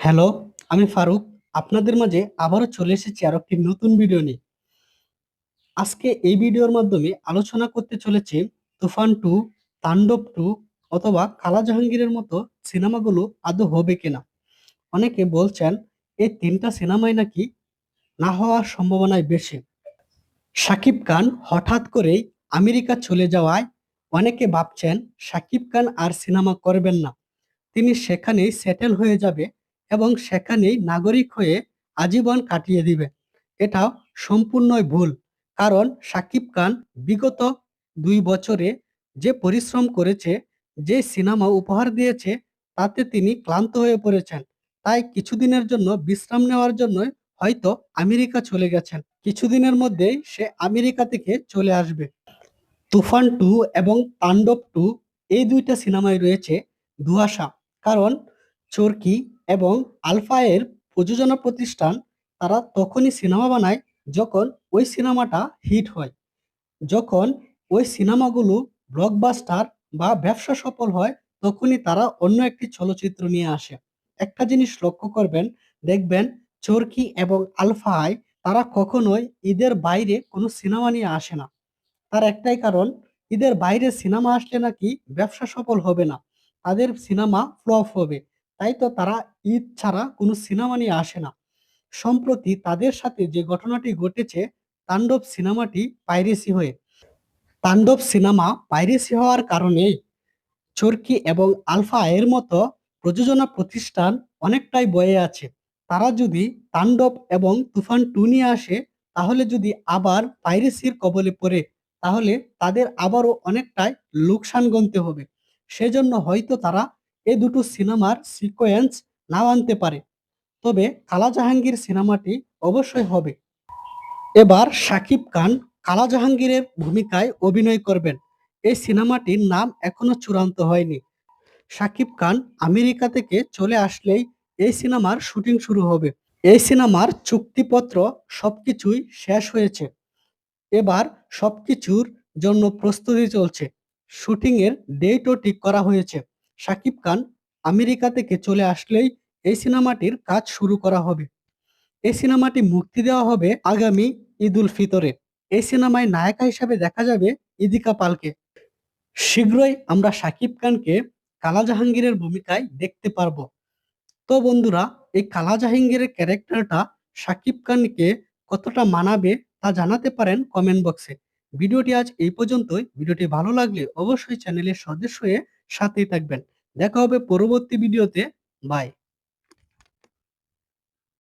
Hello, আমি ফারুক। আপনাদের মাঝে আবারও চলে এসেছি আরও একটি নতুন ভিডিও নিয়ে। আজকে এই ভিডিওর মাধ্যমে আলোচনা করতে চলেছি তুফান টু তাণ্ডব টু অথবা কালা জাহাঙ্গীরের মতো সিনেমাগুলো আদৌ হবে কিনা? অনেকে বলছেন এই ৩ টা সিনেমাই নাকি না হওয়ার সম্ভাবনায় বেশি। শাকিব খান হঠাৎ করেই আমেরিকা চলে যাওয়ায় অনেকে ভাবছেন শাকিব খান আর সিনেমা করবেন না। তিনি সেখানেই সেটেল হয়ে যাবে এবং সেখানেই নাগরিক হয়ে আজীবন কাটিয়ে দিবে। এটাও সম্পূর্ণই ভুল। কারণ শাকিব খান বিগত দুই বছরে যে পরিশ্রম করেছে, যে সিনেমা উপহার দিয়েছে তাতে তিনি ক্লান্ত হয়ে পড়েছেন। তাই কিছুদিনের জন্য বিশ্রাম নেওয়ার জন্যই হয়তো আমেরিকা চলে গেছেন। কিছুদিনের মধ্যেই সে আমেরিকা থেকে চলে আসবে। তুফান টু এবং তাণ্ডব টু এই দুইটা সিনেমায় রয়েছে ধোঁয়াশা। কারণ চরকি এবং আলফা এর প্রযোজনা প্রতিষ্ঠান তারা তখনই সিনেমা বানায় যখন ওই সিনেমাটা হিট হয়। যখন ওই সিনেমাগুলো ব্লকবাস্টার বা ব্যবসা সফল হয় তখনই তারা অন্য একটি চলচ্চিত্র নিয়ে আসে। একটা জিনিস লক্ষ্য করবেন, দেখবেন চরকি এবং আলফা আই তারা কখনোই ঈদের বাইরে কোনো সিনেমা নিয়ে আসে না। তার একটাই কারণ ঈদের বাইরে সিনেমা আসলে নাকি ব্যবসা সফল হবে না। তাদের সিনেমা ফ্লপ হবে। তাই তো তারা ঈদ ছাড়া কোনো সিনেমা নিয়ে আসে না। সম্প্রতি তাদের সাথে যে ঘটনাটি ঘটেছে, তাণ্ডব সিনেমাটি পাইরেসি হয়ে। তাণ্ডব সিনেমা পাইরেসি হওয়ার কারণেই চরকি এবং আলফা এর মতো প্রযোজনা প্রতিষ্ঠান অনেকটাই বয়ে আছে। তারা যদি তাণ্ডব এবং তুফান 2 নিয়ে আসে, তাহলে যদি আবার পাইরেসির কবলে পড়ে, তাহলে তাদের আবারও অনেকটাই লোকসান গুনতে হবে। সেজন্য হয়তো তারা এ দুটো সিনেমার সিকোয়েন্স নাও আনতে পারে। তবে কালা জাহাঙ্গীর সিনেমাটি অবশ্যই হবে। এবার শাকিব খান কালা জাহাঙ্গীরের ভূমিকায় অভিনয় করবেন। এই সিনেমাটির নাম এখনও চূড়ান্ত হয়নি। শাকিব খান আমেরিকা থেকে চলে আসলেই এই সিনেমার শুটিং শুরু হবে। এই সিনেমার চুক্তিপত্র সবকিছুই শেষ হয়েছে। এবার সবকিছুর জন্য প্রস্তুতি চলছে। শুটিংয়ের ডেটও ঠিক করা হয়েছে। শাকিব খান আমেরিকা থেকে চলে আসলেই এই সিনেমাটির কাজ শুরু করা হবে। এই সিনেমাটি মুক্তি দেওয়া হবে আগামী ঈদুল ফিতরে। এই সিনেমায় নায়িকা হিসেবে দেখা যাবে ইদিকা পালকে। শীঘ্রই আমরা শাকিব খানকে কালা জাহাঙ্গীরের ভূমিকায় দেখতে পারব। তো বন্ধুরা, এই কালা জাহাঙ্গীরের ক্যারেক্টারটা শাকিব খানকে কতটা মানাবে তা জানাতে পারেন কমেন্ট বক্সে। ভিডিওটি আজ এই পর্যন্তই। ভিডিওটি ভালো লাগলে অবশ্যই চ্যানেলের সদস্য হয়ে সাথেই থাকবেন। দেখা হবে পরবর্তী ভিডিওতে। বাই।